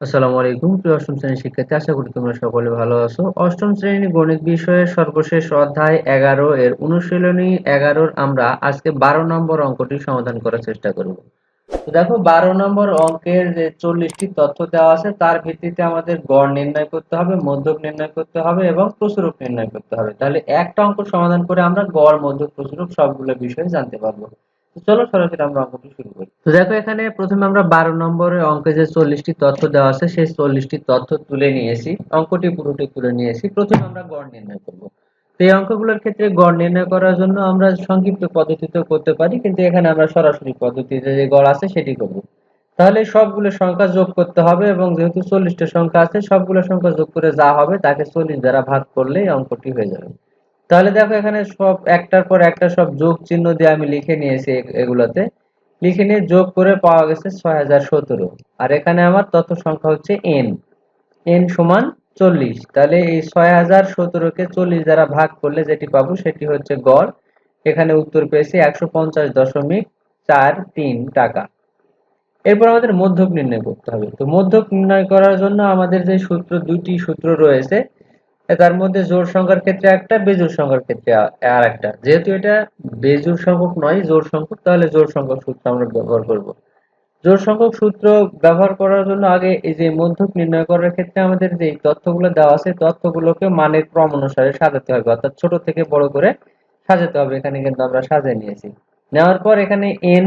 আসসালামু আলাইকুম, প্রিয় অষ্টম শ্রেণির শিক্ষার্থী, আশা করি তোমরা সকলে ভালো আছো। অষ্টম শ্রেণির গণিত বিষয়ের সর্বশেষ অধ্যায় এগারো এর অনুশীলনী এগারোর আমরা আজকে বারো নম্বর অঙ্কটি সমাধান করার চেষ্টা করব। দেখো, বারো নম্বর অঙ্কের যে চল্লিশটি তথ্য দেওয়া আছে, তার ভিত্তিতে আমাদের গড় নির্ণয় করতে হবে, মধ্যক নির্ণয় করতে হবে এবং প্রচুরক নির্ণয় করতে হবে। তাহলে একটা অঙ্ক সমাধান করে আমরা গড়, মধ্যক প্রচুরক সবগুলো বিষয়ে জানতে পারব। চলো সরাসরি আমরা অঙ্কটি শুরু করি। তো দেখো এখানে প্রথমে আমরা বারো নম্বরের অঙ্কে যে চল্লিশটি তথ্য দেওয়া আছে, সেই চল্লিশটি তথ্য তুলে নিয়েছি। অঙ্কটি পুরোটি তুলে নিয়েছি। প্রথমে আমরা গড় নির্ণয় করব। তো এই অঙ্কগুলোর ক্ষেত্রে গড় নির্ণয় করার জন্য আমরা সংক্ষিপ্ত পদ্ধতিতে করতে পারি, কিন্তু এখানে আমরা সরাসরি পদ্ধতিতে যে গড় আছে সেটি করব। তাহলে সবগুলো সংখ্যা যোগ করতে হবে এবং যেহেতু চল্লিশটা সংখ্যা আছে, সবগুলো সংখ্যা যোগ করে যা হবে তাকে চল্লিশ দ্বারা ভাগ করলেই অঙ্কটি হয়ে যাবে। তাহলে দেখো এখানে সব একটার পর একটা সব যোগ চিহ্ন দিয়ে আমি লিখে নিয়েছি এগুলোতে। লিখে নিয়ে যোগ করে পাওয়া গেছে ছয় হাজার সতেরো। আর এখানে আমার তথ্য সংখ্যা হচ্ছে এন এন সমান চল্লিশ। তাহলে এই ছয় হাজার সতেরোকে চল্লিশ দ্বারা ভাগ করলে যেটি পাবো সেটি হচ্ছে গড়। এখানে উত্তর পেয়েছি একশো পঞ্চাশ দশমিক চার তিন টাকা। এরপর আমাদের মধ্যক নির্ণয় করতে হবে। তো মধ্যক নির্ণয় করার জন্য আমাদের যে সূত্র দুটি সূত্র রয়েছে তার মধ্যে জোর সংখ্যার ক্ষেত্রে একটা বেজোর সংখ্যার ক্ষেত্রে আর একটা। যেহেতু এটা বেজোর সংখ্যক নয় জোর সংখ্যক, তাহলে জোর সংখ্যক সূত্র আমরা ব্যবহার করব। জোর সংখ্যক সূত্র ব্যবহার করার জন্য আগে এই যে মধ্যক নির্ণয় করার ক্ষেত্রে আমাদের যে তথ্যগুলো দেওয়া আছে, তথ্যগুলোকে মানের ক্রম অনুসারে সাজাতে হবে। অর্থাৎ ছোট থেকে বড় করে সাজাতে হবে। এখানে কিন্তু আমরা সাজিয়ে নিয়েছি। নেওয়ার পর এখানে এন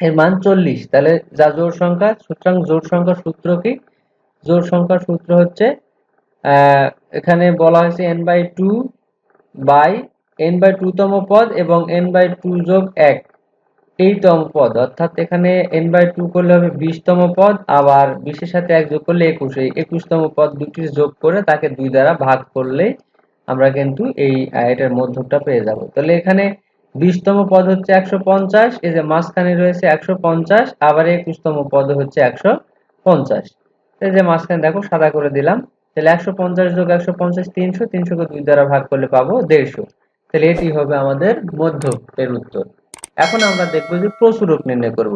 এর মান চল্লিশ। তাহলে যা জোর সংখ্যা, সুতরাং জোর সংখ্যার সূত্র কি? জোর সংখ্যার সূত্র হচ্ছে এখানে বলা হয়েছে n by two by n by two তম পদ এবং এন বাই টু যোগ এক। এইতম পদ, অর্থাৎ এখানে এন বাই টু করলে হবে বিশতম পদ, আবার বিশের সাথে এক যোগ করলে একুশ। এই একুশতম পদ দুটির যোগ করে তাকে দুই দ্বারা ভাগ করলে আমরা কিন্তু এই এটার মধ্যকটা পেয়ে যাব। তাহলে এখানে বিশতম পদ হচ্ছে একশো পঞ্চাশ, এই যে মাঝখানে রয়েছে একশো পঞ্চাশ, আবার একুশতম পদ হচ্ছে একশো পঞ্চাশ। এই যে মাঝখানে দেখো সাদা করে দিলাম। তাহলে একশো পঞ্চাশ যোগ একশো পঞ্চাশ তিনশো, তিনশোকে দুই দ্বারা ভাগ করলে পাবো দেড়শো। তাহলে এটি হবে আমাদের মধ্য এর উত্তর। এখন আমরা দেখব যে প্রচুরক নির্ণয় করব।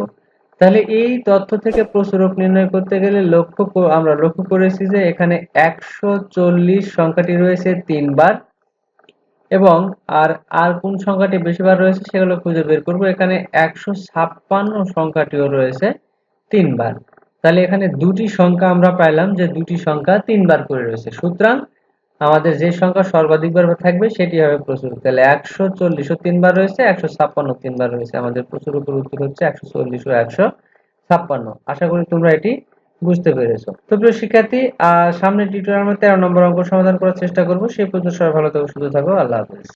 তাহলে এই তথ্য থেকে প্রচুরক নির্ণয় করতে গেলে লক্ষ্য আমরা লক্ষ্য করেছি যে এখানে একশো চল্লিশ সংখ্যাটি রয়েছে তিনবার এবং আর আর কোন সংখ্যাটি বেশিবার রয়েছে সেগুলো খুঁজে বের করব। এখানে একশো ছাপ্পান্ন সংখ্যাটিও রয়েছে তিনবার। তাহলে এখানে দুটি সংখ্যা আমরা পাইলাম যে দুটি সংখ্যা তিনবার করে রয়েছে। সুতরাং আমাদের যে সংখ্যা সর্বাধিকবার থাকবে সেটি হবে প্রচুর। তাহলে একশো চল্লিশও তিনবার রয়েছে, একশো ছাপ্পান্ন তিনবার রয়েছে। আমাদের প্রচুর উপর উত্তর হচ্ছে একশো চল্লিশ ও একশো ছাপ্পান্ন। আশা করি তোমরা এটি বুঝতে পেরেছ। তো প্রিয় শিক্ষার্থী সামনে টিউটোরিয়াল তেরো নম্বর অঙ্ক সমাধান করার চেষ্টা করব। সেই পর্যন্ত সবাই ভালো থাকো, সুস্থ থাকো। আল্লাহ হাফিজ।